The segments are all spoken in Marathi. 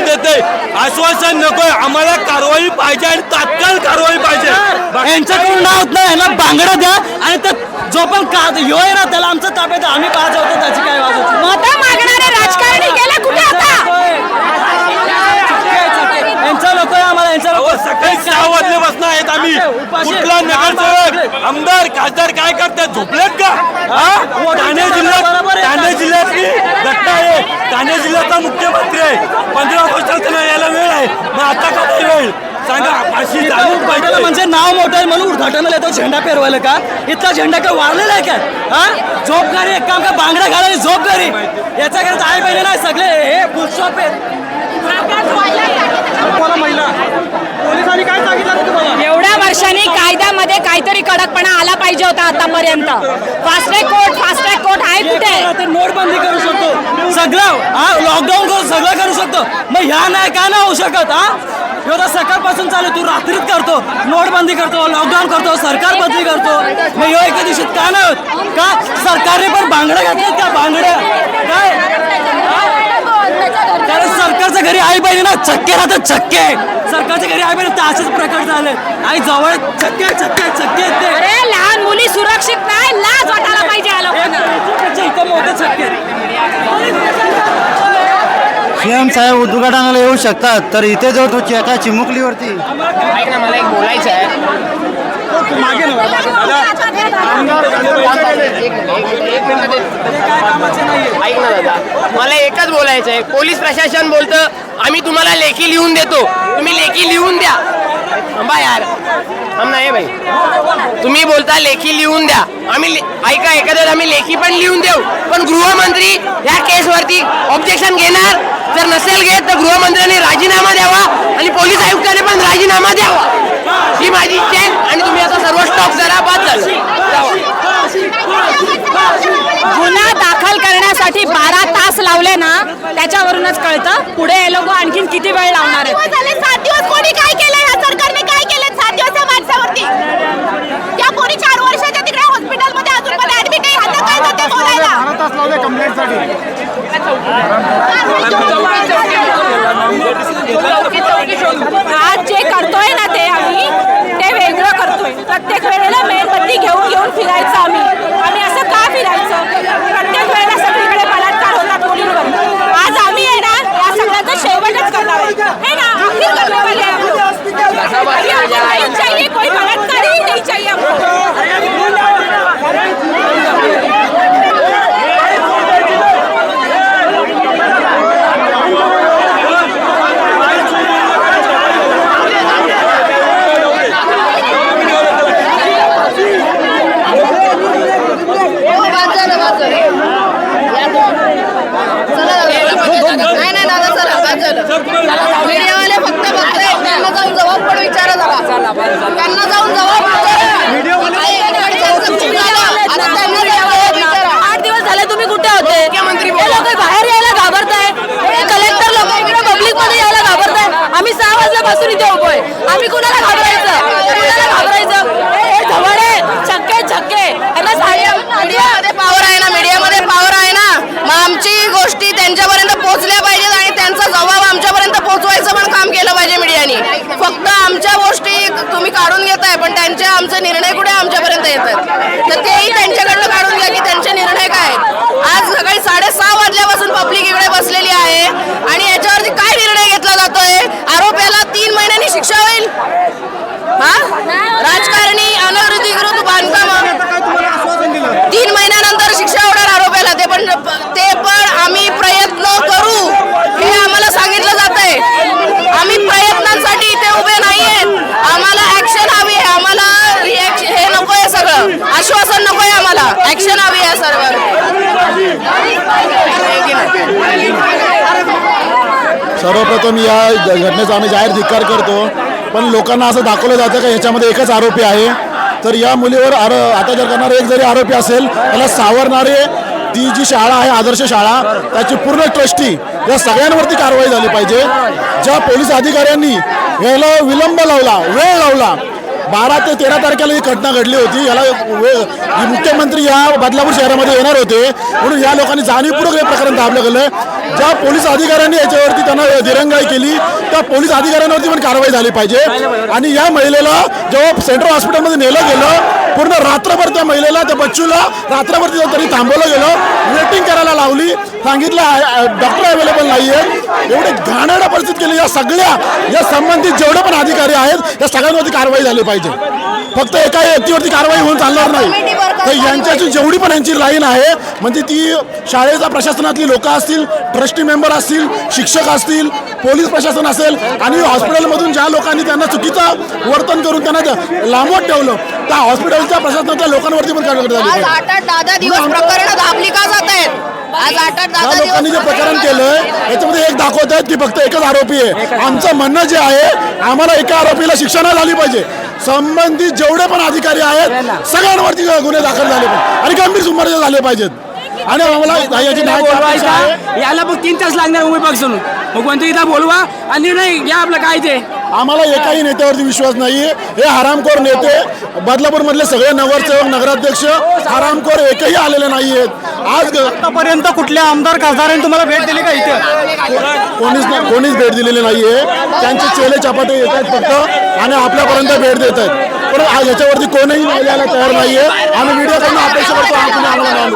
आश्वासन देते आश्वासन नकोय. आम्हाला कारवाई पाहिजे आणि तात्काळ कारवाई पाहिजे. यांच्याकडून नाव होत नाही. ना बांगडा द्या आणि तर जो पण का ह्यो आहे ना त्याला आमचं ताब्यात आहे. आम्ही पाच होतो त्याची काय वाजत मतं मागणारे राजकारणी गेले कुठे आता? यांचा लोक आहे आम्हाला यांचा अहो, लोक सकाळी सहा वाजल्यापासून आहेत आम्ही. उपाशी. कुठला नगरसेवक आमदार खासदार काय करतात? झोपलेत का? हा? ठाणे जिल्ह्यात बरोबर आहे. ठाणे जिल्ह्यातली घटना आहे ठाणे जिल्ह्याचा मुख्यमंत्री आहे. पंधरा ऑगस्टला यायला वेळ आहे. मग आता का नाही वेळ? सांगा अशी झाली उद्घाटन पाहिजे. म्हणजे नाव मोठं आहे म्हणून उद्घाटनाला येतो झेंडा पेरवायला का? इथला झेंडा काय वाढलेला आहे काय? हा? झोपगारी एक काम का बांगडा घालायला झोपगारी याचा करता आहे पाहिजे नाही सगळे हे आहेत. पोलिसांनी काय सांगितलं तुम्हाला? एवढ्या वर्षांनी कायद्यामध्ये काहीतरी कडकपणा आला पाहिजे होता आतापर्यंत. फास्ट्रॅग कोर्ट फास्ट्रॅग कोर्ट आहे कुठे? ते नोटबंदी करू शकतो. सगळं हा लॉकडाऊन करू सगळं करू शकतो. मग ह्या नाही का नाही होऊ शकत हा? तर सकाळपासून चालू तू रात्रीत करतो. नोटबंदी करतो लॉकडाऊन करतो सरकार बदली करतो. मग ह्यो एका दिवशीत का नाही होत? का? सरकारने पण बांगड्या घातल्यात का? बांगड्या काय? कारण सरकारच्या घरी आई बहिणी ना चक्के राहतात चक्के. सरकारच्या घरी आई बहिणी तर असेच प्रकार झाले आई जवळ चक्के चक्के चक्के ते. मुली सुरक्षित नाही लाज वाटायला पाहिजे या लोकांना. सीएम साहेब उद्घाटनाला येऊ शकतात तर इथे जो तो एका चिमुकलीवरती. ऐक ना मला एक बोलायचं आहे. ऐक ना दादा. मला एकच बोलायचं आहे. पोलीस प्रशासन बोलतं आम्ही तुम्हाला लेखी लिहून देतो. तुम्ही लेखी लिहून द्या. थांबा यार. नाही भाई। तुम्ही बोलता लेखी लिहून द्या. आम्ही ऐका एखाद्या आम्ही लेखी पण लिहून देऊ. पण गृहमंत्री या केसवरती ऑब्जेक्शन घेणार. जर नसेल घेत तर गृहमंत्र्यांनी राजीनामा द्यावा आणि पोलीस आयुक्ताने पण राजीनामा द्यावा. ही माझी इच्छा आहे आणि तुम्ही आता सर्व स्टॉप करा बाद. गुन्हा दाखल करण्यासाठी बारा तास लावले ना त्याच्यावरूनच कळतं. पुढे हे लोक आणखीन किती वेळ लावणार आहेत? या माणसावरती त्या पोरी चार वर्षाच्या तिकडे हॉस्पिटलमध्ये अजून पण ऍडमिट आहे आता काय जाते बोलायला आज जे करतोय ना ते आम्ही ते वेगळं करतोय प्रत्येक वेळेला मेणबत्ती घेऊन घेऊन फिरायचं आम्ही आम्ही असं का फिरायचं प्रत्येक वेळेला सगळीकडे बलात्कार होतात मुलींवर आज आम्ही आहे ना या सगळ्याचा शेवटच करणार आहे है ना आखिर करने वाले हैं हम लोग। अभी हमको नहीं चाहिए कोई बलात्कार ही नहीं चाहिए हमको नाही नाही दादा चला बाद झालं मीडियावाले फक्त बघताय त्यांना जाऊन जबाब पण विचारा जरा त्यांना जाऊन जबाब विचारा. त्यांचं चूक झालं. आता त्यांना जबाब विचारा. आठ दिवस झाले तुम्ही कुठे होते मुख्यमंत्री हे लोक बाहेर यायला घाबरताय हे कलेक्टर लोक इकडे पब्लिकमध्ये यायला घाबरताय आम्ही सहा वाजल्यापासून इथे उभोय आम्ही कुणाला घाबरायचं कुणाला घाबरायचं हे हे धवडे छक्के छक्के यांना साड्या मीडियामध्ये पावर आहे ना मीडियामध्ये पावर आहे ना मग आमची गोष्टी त्यांच्यापर्यंत पोहोचल्या पाहिजेत आणि त्यांचा जबाब आमच्यापर्यंत पोहोचवायचं पण काम केलं पाहिजे मीडियाने फक्त आमच्या गोष्टी तुम्ही काढून घेताय पण त्यांचे आमचे निर्णय कुठे आमच्यापर्यंत येत आहेत? तर तेही त्यांच्याकडनं काढून घ्या की त्यांचे निर्णय काय आज सकाळी साडेसहा वाजल्यापासून पब्लिक इकडे बसलेली आहे आणि याच्यावरती काय निर्णय घेतला जातोय आरोप्याला तीन महिन्यांनी शिक्षा होईल हा राजकारणी अनधिकृत बांधकाम तीन महिन्यानंतर शिक्षा होणार आरोपाला ते पण ते पण आम्ही प्रयत्न करू हे आम्हाला सांगितलं जात आहे आम्ही प्रयत्नांसाठी इथे उभे नाहीयेत आम्हाला ऍक्शन हवी आहे आम्हाला रिॲक्शन हे नको आहे सगळं आश्वासन नको आहे आम्हाला ऍक्शन हवी आहे सर्व मी या घटनेचा आम्ही जाहीर धिक्कार करतो. पण लोकांना असं दाखवलं जातं का ह्याच्यामध्ये एकच आरोपी आहे? तर या मुलीवर आरो आता जर करणारे एक जरी आरोपी असेल त्याला सावरणारे ती जी शाळा आहे आदर्श शाळा त्याची पूर्ण ट्रस्टी या सगळ्यांवरती कारवाई झाली पाहिजे. ज्या पोलीस अधिकाऱ्यांनी याला विलंब लावला वेळ लावला बारा ते तेरा तारखेला ही घटना घडली होती. याला मुख्यमंत्री या बदलापूर शहरामध्ये येणार होते. म्हणून या लोकांनी जाणीवपूर्वक हे प्रकरण दाबलं गेलं ज्या पोलीस अधिकाऱ्यांनी याच्यावरती त्यांना दिरंगाई केली त्या पोलीस अधिकाऱ्यांवरती पण कारवाई झाली पाहिजे. आणि या महिलेला जेव्हा सेंट्रल हॉस्पिटलमध्ये नेलं गेलं पूर्ण रात्रभर त्या महिलेला त्या बच्चूला रात्रभर तिथं तरी थांबवलं गेलं. वेटिंग करायला लावली. सांगितलं डॉक्टर अवेलेबल नाही आहेत एवढे घाणेरडा परिस्थिती केली. या सगळ्या या संबंधित जेवढे पण अधिकारी आहेत या सगळ्यांवरती कारवाई झाली पाहिजे. फक्त एका व्यक्तीवरती कारवाई होऊन चालणार नाही. तर यांच्याची जेवढी पण यांची लाईन आहे म्हणजे ती शाळेच्या प्रशासनातली लोक असतील ट्रस्टी मेंबर असतील शिक्षक असतील पोलीस प्रशासन असेल आणि हॉस्पिटलमधून ज्या लोकांनी त्यांना चुकीचं वर्तन करून त्यांना लांबवत ठेवलं त्या हॉस्पिटलच्या प्रशासनातल्या लोकांवरती पण कारवाई झाली आज पाहिजे. आठ आठ दहा दहा दिवस प्रकरण दाबली का जात आहेत. आज आठ आठ दहा ज्या दहा लोकांनी जे प्रकरण केलंय याच्यामध्ये एक दाखवत आहेत की फक्त एकच आरोपी आहे. आमचं म्हणणं जे आहे आम्हाला एका आरोपीला शिक्षा नाही झाली पाहिजे. संबंधित जेवढे पण अधिकारी आहेत सगळ्यांवरती गुन्हे दाखल झाले पाहिजे आणि गंभीर सुमारे झाले पाहिजेत. आणि आम्हाला याची याला मग तीन तास लागणार मुंबई पासून मग कोणतं इथं बोलवा. आणि नाही या आपलं काय ते? आम्हाला एकाही नेत्यावरती विश्वास नाही हे हरामखोर नेते बदलापूर मधले सगळे नगरसेवक नगराध्यक्ष हरामखोर एकही आलेले नाही आहेत आज आतापर्यंत कुठल्या आमदार खासदारांनी तुम्हाला भेट दिली का इथे? कोणीच नाही कोणीच भेट दिलेली नाहीये. त्यांचे चेले चपाटे येत आहेत फक्त आणि आपल्यापर्यंत भेट देत आहेत पण आज याच्यावरती कोणीही द्यायला तयार नाहीये. आम्ही व्हिडिओ करून अपेक्षा करतो आम्हाला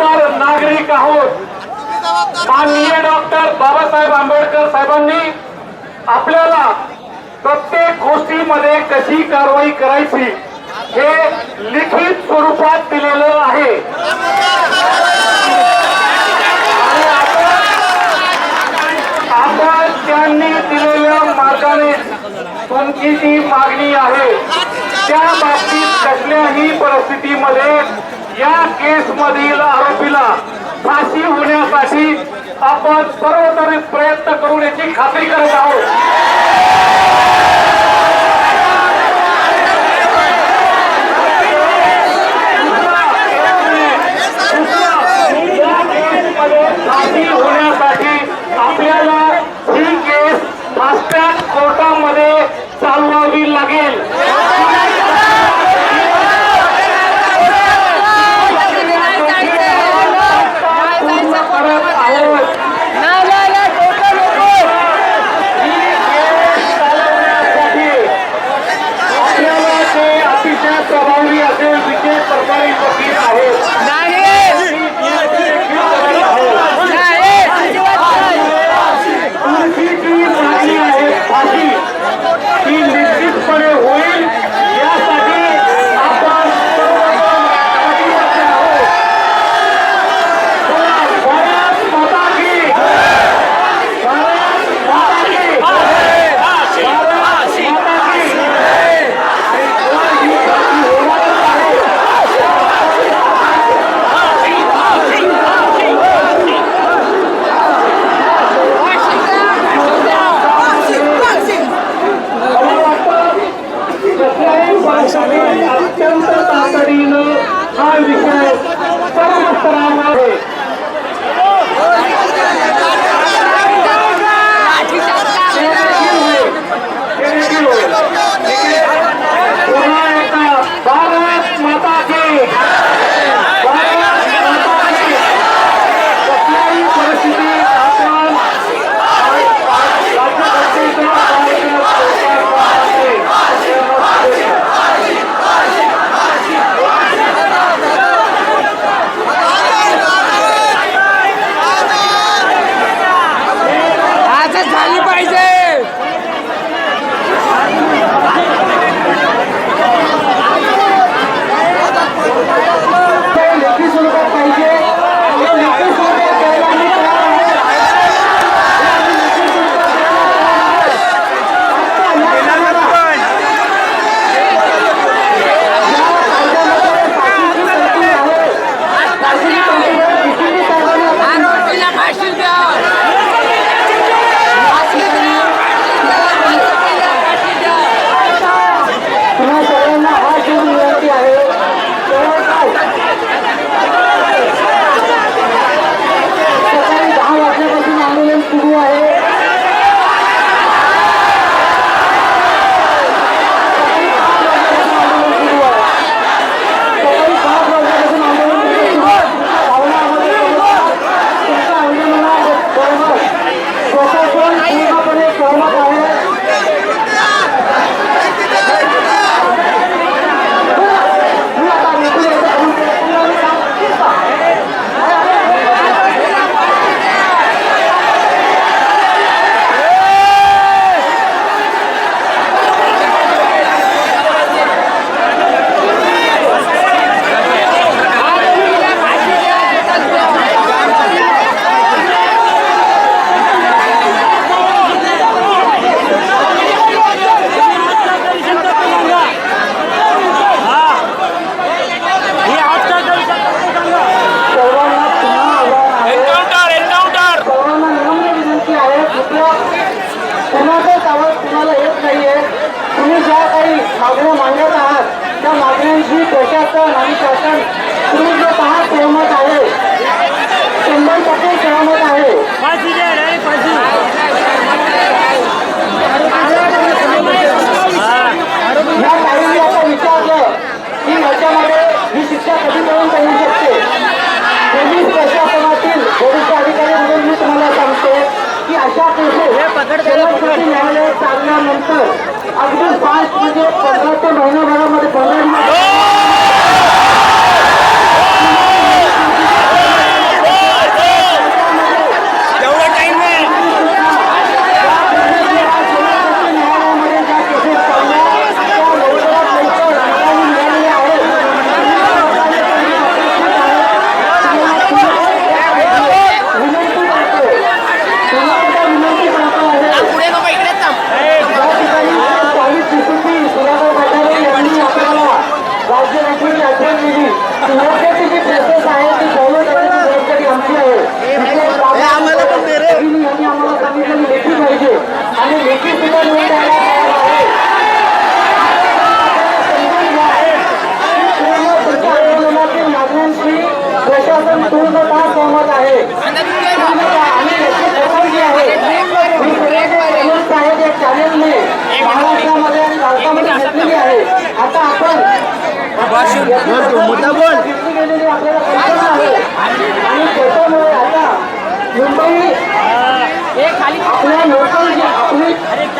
जबाबदार नागरिक आहोत. माननीय डॉक्टर बाबासाहेब आंबेडकर साहेबांनी आपल्याला प्रत्येक गोष्टीमध्ये कशी कारवाई करायची हे लिखित स्वरूपात दिलेलं आहे. आपण त्यांनी दिलेल्या मार्गाने तुमची जी मागणी आहे. त्या बाबतीत कसल्याही परिस्थितीमध्ये या केस मधील आरोपीला फाशी होण्यासाठी आपण सर्वतरी प्रयत्न करून याची खात्री करत आहोत.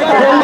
Thank you.